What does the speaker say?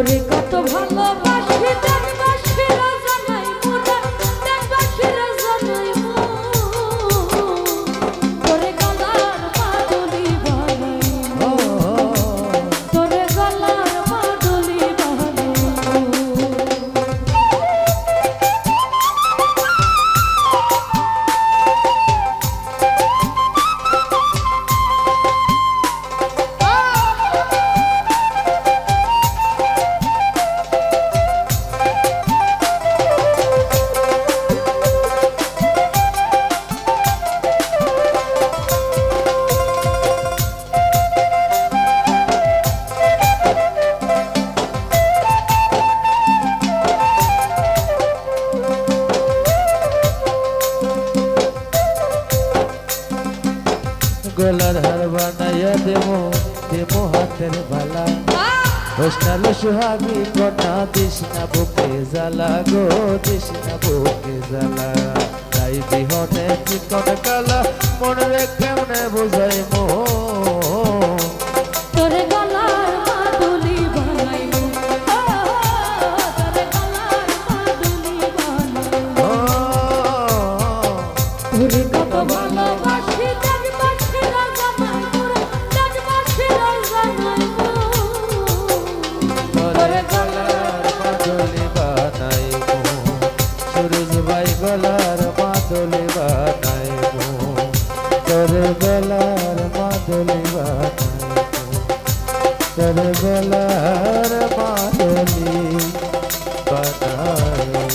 তোরে কত ভালোবাসা। গলার হার বানাইয়া দেবো দেবো হাতের বালা। হোস্টাল সুহাগী কন্যা দিস বুকে জ্বালা গো দিস বুকে জ্বালা। তাই বিহনে চিকন কালা মনে রে কেমনে বুঝাই মো তোর গলার চল গলার বাদলি বানায়।